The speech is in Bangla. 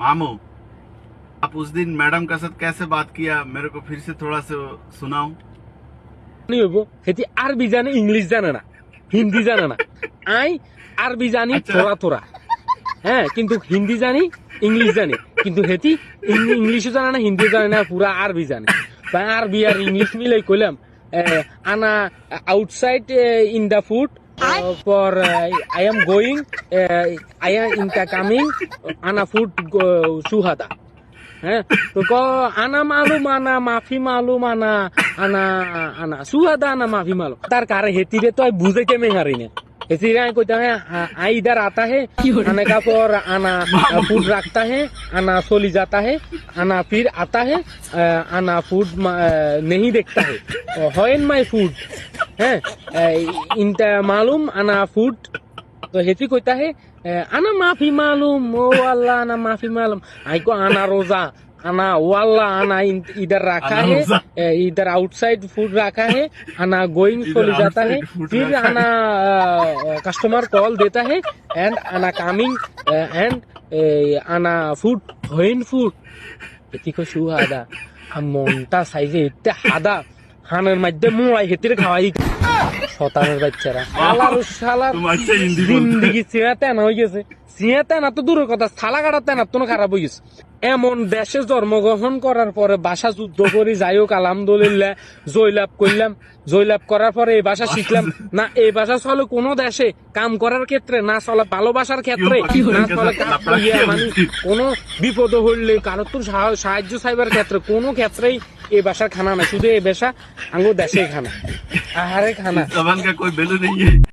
मामू आप उस दिन मैडम के साथ कैसे बात किया मेरे को फिर से थोड़ा सा सुनाओ নি হইব সেটি আরবি জানে ইংলিশ জানে না হিন্দি জানে না আই আরবি জানি আচ্ছা। থোড়া থোড়া হ্যাঁ কিন্তু হিন্দি জানি ইংলিশ জানি কিন্তু হেতি ইং- ইংলিশও জানে না হিন্দিও জানে না পুরা আরবি জানে বা আরবি আর ইংলিশ মিলাই কইলাম আহ, আনা outside in the food for I am going I am in the coming আনা ফুড সুহাদা হ্যাঁ তো ক আনা মালুম আনা মাফি মালুম আনা আনা আনা সুহাদা আনা মাফি মালুম তার কারে হেতিরে তো আমি বুঝে কেমে হারি না হেতিরে আমি কইতা হ্যাঁ আই इधर आता है आने का पर आना फूड रखता है आना सोली जाता है आना फिर आता है अ, आना फूड नहीं देखता है हॉइन माई फूड হ্যাঁ ইনটা মালুম আনা ফুড তো হেতি কইতা হে আনা মাফি মালুম ও আল্লাহ আনা মাফি মালুম আইকো আনা রোজা আনা ও আল্লাহ আনা इन- इधर रखा आना है रोजा। ए, इधर आउटसाइड फूड रखा है आना गोइंग इधर चले जाता है outside food फिर रखा है। आना कस्टमर कॉल देता है एंड आना कमिंग एंड आना फूड হোয়েন ফুড এতিকো সুহাদা আর মনটা সাইজে এতে হাদা হানের মধ্যে মুড়াই হেতির খাওয়াই। শতানের বাচ্চারা। আলার শালার জিন্দিগি সিয়া তেনা হয়ে গেছে। সিয়া তেনা তো দূরের কথা শালা কাটা তেনা তো খারাপ হয়ে গেছে। এমন দেশে জন্মগ্রহণ করার পরে বাসা যুদ্ধ করি যাই হোক আলহামদুলিল্লাহ জয়লাভ করলাম। জয়লাভ করার পরে এই ভাষা শিখলাম। না এই ভাষা চলে কোন দেশে কাম করার ক্ষেত্রে না চলে ভালোবাসার ক্ষেত্রে না চলে মানে বিপদ হইলে কারোর তো সাহায্য চাইবার ক্ষেত্রে কোনো ক্ষেত্রেই এই বাসার খানা না শুধু এই ভাষা আঙ্গো দেশে খানা। আহারে খানা।